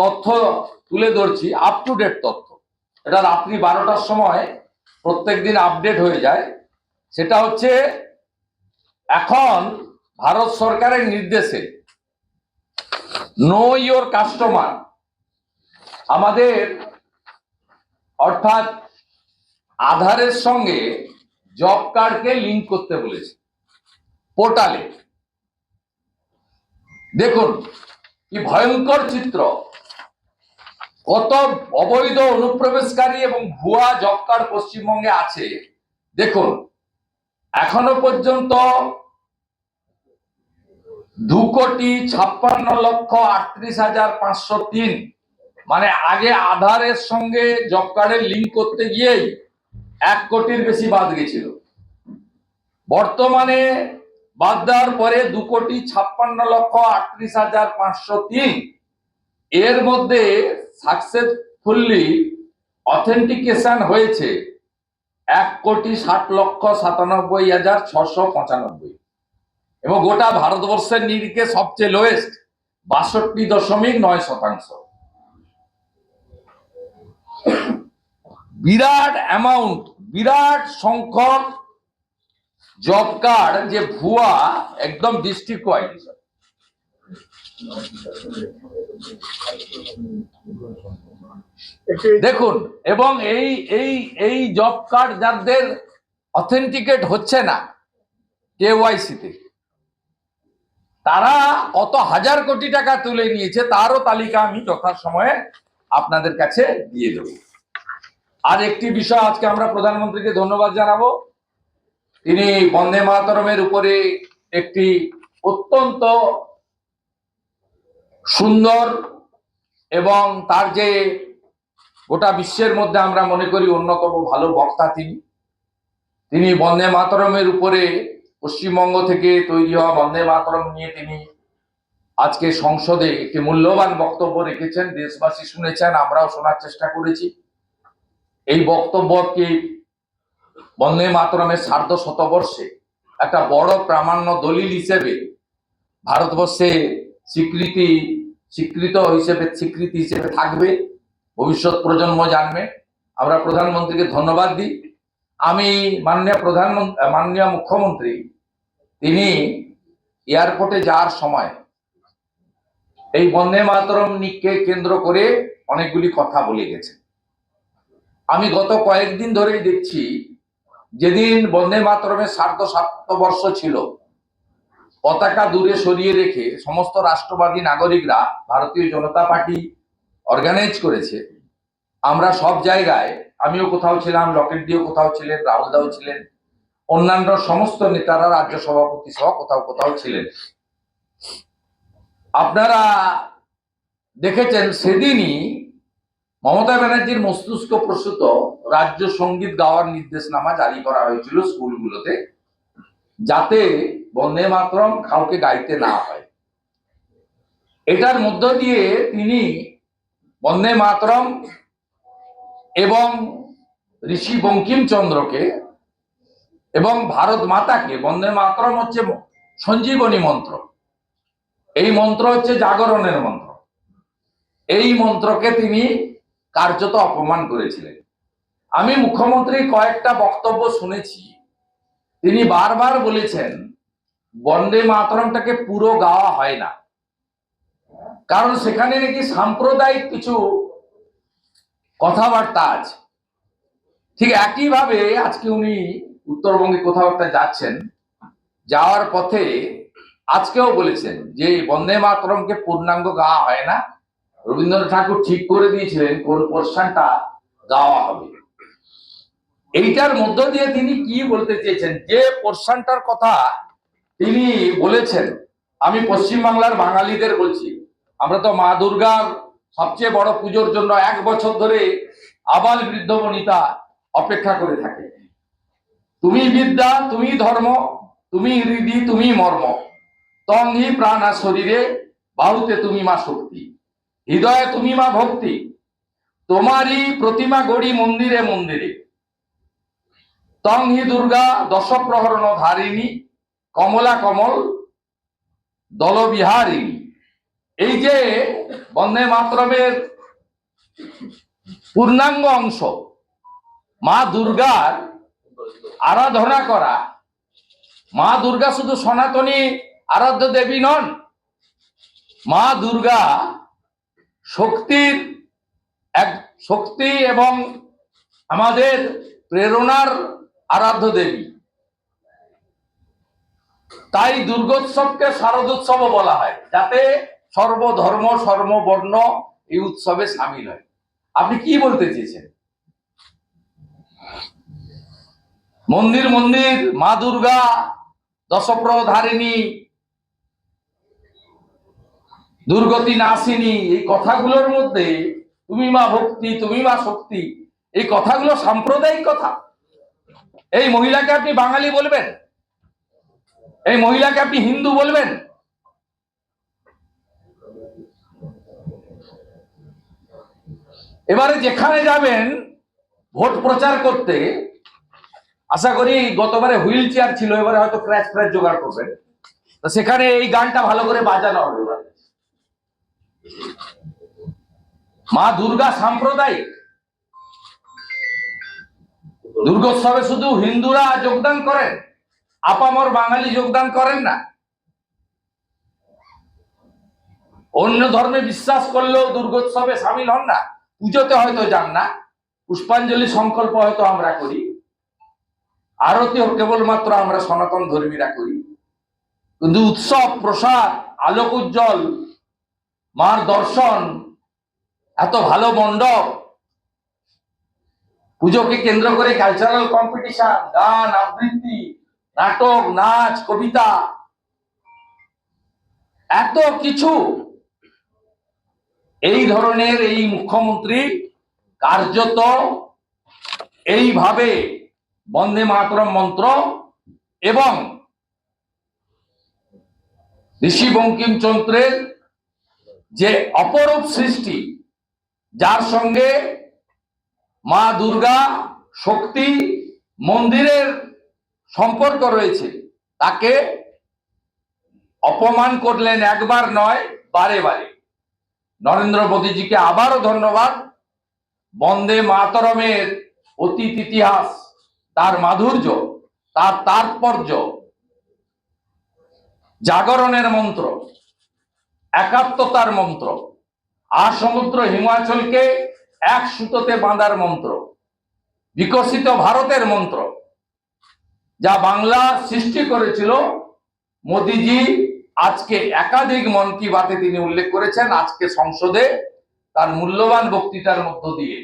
তথ্য তুলে ধরছি আপ টু ডেট তথ্য। এটা রাত্রি বারোটার সময় প্রত্যেক দিন আপডেট হয়ে যায়। সেটা হচ্ছে, এখন ভারত সরকারের নির্দেশে নো ইয়োর কাস্টমার আমাদের অর্থাৎ আধারের সঙ্গে জব কার্ডকে লিঙ্ক করতে বলেছে পোর্টালে দেখুন, কি ভয়ঙ্কর চিত্র। কত অবৈধ অনুপ্রবেশকারী এবং ভুয়া জব কার্ড পশ্চিমবঙ্গে আছে? দেখুন, এখনও পর্যন্ত দু কোটি ছাপ্পান্ন লক্ষ আটত্রিশ হাজার পাঁচশো তিন মানে আগে আধারের সঙ্গে জব কার্ডের লিঙ্ক করতে গিয়েই এক কোটির বেশি বাদ গেছিল। বর্তমানে বাদ দেওয়ার পরে দু কোটি ছাপ্পান্ন লক্ষ আটত্রিশ হাজার পাঁচশো তিন, এর মধ্যে সাকসেসফুলি অথেন্টিকেশন হয়েছে এক কোটি ষাট লক্ষ সাতানব্বই হাজার ছশো পঁচানব্বই। এবং গোটা ভারতবর্ষের নিরিখে সবচেয়ে লোয়েস্ট বাষট্টি দশমিক নয় শতাংশ। বিরাট অ্যামাউন্ট বিরাট সংখ্যক জব কার্ড যে ভুয়া, একদম ডিস্ট্রিক্ট ওয়াইজ দেখুন, এবং এই এই এই জব কার্ড যাদের অথেন্টিকেট হচ্ছে না কেওয়াইসিতে তারা কত হাজার কোটি টাকা তুলে নিয়েছে তারও তালিকা আমি যথাসময়ে আপনাদের কাছে দিয়ে দেব। আর একটি বিষয় আজকে আমরা প্রধানমন্ত্রীকে ধন্যবাদ জানাব। তিনি বন্দে মাতরমের উপরে একটি অত্যন্ত সুন্দর এবং তার যে গোটা বিশ্বের মধ্যে আমরা মনে করি অন্যতম ভালো বক্তা তিনি। তিনি বন্দে মাতরমের উপরে পশ্চিমবঙ্গ থেকে তৈরি হওয়া বন্দে মাতরম নিয়ে তিনি আজকে সংসদে একটি মূল্যবান বক্তব্য রেখেছেন। দেশবাসী শুনেছেন, আমরাও শোনার চেষ্টা করেছি। এই বক্তব্যকে বন্দে মাতরমের সার্ধ শতবর্ষে একটা বড় প্রামাণ্য দলিল হিসেবে ভারতবর্ষে স্বীকৃতি স্বীকৃত হিসেবে, স্বীকৃতি হিসেবে থাকবে, ভবিষ্যৎ প্রজন্ম জানবে। আমরা প্রধানমন্ত্রীকে ধন্যবাদ দিই। আমি মাননীয় প্রধানমন্ত্রী, মাননীয় মুখ্যমন্ত্রী, তিনি এয়ারপোর্টে যাওয়ার সময় এই বন্দে মাতরম নিককে কেন্দ্র করে অনেকগুলি কথা বলে গেছে আমি গত কয়েকদিন ধরেই দেখছি, যেদিন বন্দে মাতরমের সার্ধ সাত বর্ষ ছিল পতাকা দূরে সরিয়ে রেখে সমস্ত রাষ্ট্রবাদী নাগরিকরা ভারতীয় জনতা পার্টি অর্গানাইজ করেছে। আমরা সব জায়গায়, আমিও কোথাও ছিলাম, লকেট দিও কোথাও ছিলেন, রাহুল দাও ছিলেন, অন্যান্য সমস্ত নেতারা রাজ্য সভাপতি সহ কোথাও কোথাও ছিলেন। আপনারা দেখেছেন সেদিনই মমতা ব্যানার্জির মস্তিষ্ক প্রসূত রাজ্য সংগীত গাওয়ার নির্দেশনামা জারি করা হয়েছিল স্কুলগুলোতে, যাতে বন্দে মাতরম কাউকে গাইতে না হয়। এটার মধ্য দিয়ে তিনি বন্দে মাতরম এবং ঋষি বঙ্কিমচন্দ্রকে এবং ভারত মাতাকে, বন্দে মাতরম হচ্ছে সঞ্জীবনী মন্ত্র। এই মন্ত্র হচ্ছে জাগরণের মন্ত্র। এই মন্ত্রকে তিনি কার্যত অপমান করেছিলেন। আমি মুখ্যমন্ত্রীর কয়েকটা বক্তব্য শুনেছি। তিনি বারবার বলেছেন বন্দে মাতরমটাকে পুরো গাওয়া হয় না। কারণ সেখানে নাকি সাম্প্রদায়িক কিছু কথাবার্তা আছে। ঠিক একইভাবে আজকে উনি উত্তরবঙ্গে একটা যাচ্ছেন, যাওয়ার পথে আজকেও বলেছেন যে বন্দে মাতরমকে পূর্ণাঙ্গ গাওয়া হয় না। রবীন্দ্রনাথ ঠাকুর ঠিক করে দিয়েছিলেন, কোন পোর্শনটা গাওয়া হবে। এইটার মধ্য দিয়ে তিনি কি বলতে চেয়েছেন? যে পোর্শনটার কথা তিনি বলেছেন, আমি পশ্চিমবাংলার বাঙালিদের বলছি, আমরা তো মা দুর্গার সবচেয়ে বড় পুজোর জন্য এক বছর ধরে আবাল বৃদ্ধ বনিতা অপেক্ষা করে থাকে। তুমি বিদ্যা, তুমি ধর্ম, তুমি হৃদি, তুমি মর্ম তঙ্গি প্রাণ আর শরীরে বাহুতে তুমি মা শক্তি, হৃদয়ে তুমি মা ভক্তি, তোমারই প্রতিমা গড়ি মন্দিরে মন্দিরে। তং হি দুর্গা দশপ্রহরণ ধারিণী কমলা কমল দলবিহারিণী এই যে বন্দে মাতরমের পূর্ণাঙ্গ অংশ, মা দুর্গার আরাধনা করা, মা দুর্গা শুধু সনাতনী আরাধ্য দেবী নন, মা দুর্গা শক্তির এক শক্তি এবং আমাদের প্রেরণার আরাধ্য দেবী। তাই দুর্গোৎসবকে শারদোৎসবও বলা হয়, যাতে সর্বধর্ম, সর্ববর্ণ এই উৎসবে সামিল হয়। আপনি কি বলতে চেয়েছেন? মন্দির মন্দির, মা দুর্গা দশপ্রধারিণী দুর্গতি নাসিনী, এই কথাগুলোর মধ্যে তুমি মা ভক্তি, তুমি মা শক্তি, এই কথাগুলো সাম্প্রদায়িক কথা। এই মহিলাকে আপনি বাঙালি বলবেন? এই মহিলাকে আপনি হিন্দু বলবেন? এবারে যেখানে যাবেন, ভোট প্রচার করতে, আশা করি গতবারে হুইল চেয়ার ছিল, এবারে হয়তো ক্র্যাচ ফ্র্যাচ জোগাড় করবেন। তো সেখানে এই গানটা ভালো করে বাজানো হবে। মা দুর্গা সাম্প্রদায়িক। দুর্গোৎসবে শুধু হিন্দুরা যোগদান করেন। আপামর বাঙালি যোগদান করেন না। অন্য ধর্মে বিশ্বাস করলেও দুর্গোৎসবে সামিল হন না। পুজোতে হয়তো যান না। পুষ্পাঞ্জলি সংকল্প হয়তো আমরা করি। আরতি কেবলমাত্র আমরা সনাতন ধর্মীরা করি। কিন্তু উৎসব, প্রসাদ, আলোক উজ্জ্বল, মার দর্শন, এত ভালো মণ্ডপ, পুজোকে কেন্দ্র করে কালচারাল কম্পিটিশন গান আবৃত্তি নাটক, নাচ, কবিতা, এত কিছু এই ধরনের এই মুখ্যমন্ত্রী কার্যত এইভাবে বন্দে মাতরম মন্ত্র এবং ঋষি বঙ্কিমচন্দ্রের যে অপরূপ সৃষ্টি, যার সঙ্গে মা দুর্গা শক্তি মন্দিরের সম্পর্ক রয়েছে। তাকে অপমান করলেন একবার নয়, বারে বারে। নরেন্দ্র মোদীজিকে আবারও ধন্যবাদ। বন্দে মাতরমের অতীত ইতিহাস, তার মাধুর্য, তার তাৎপর্য, জাগরণের মন্ত্র, একাত্মতার মন্ত্র, আর সমুদ্র হিমাচলকে এক সুতোতে বাঁধার মন্ত্র, বিকশিত ভারতের মন্ত্র যা বাংলা সৃষ্টি করেছিল, মোদিজি আজকে একাধিক মন কি বাতে তিনি উল্লেখ করেছেন, আজকে সংসদে তার মূল্যবান বক্তৃতার মধ্য দিয়ে।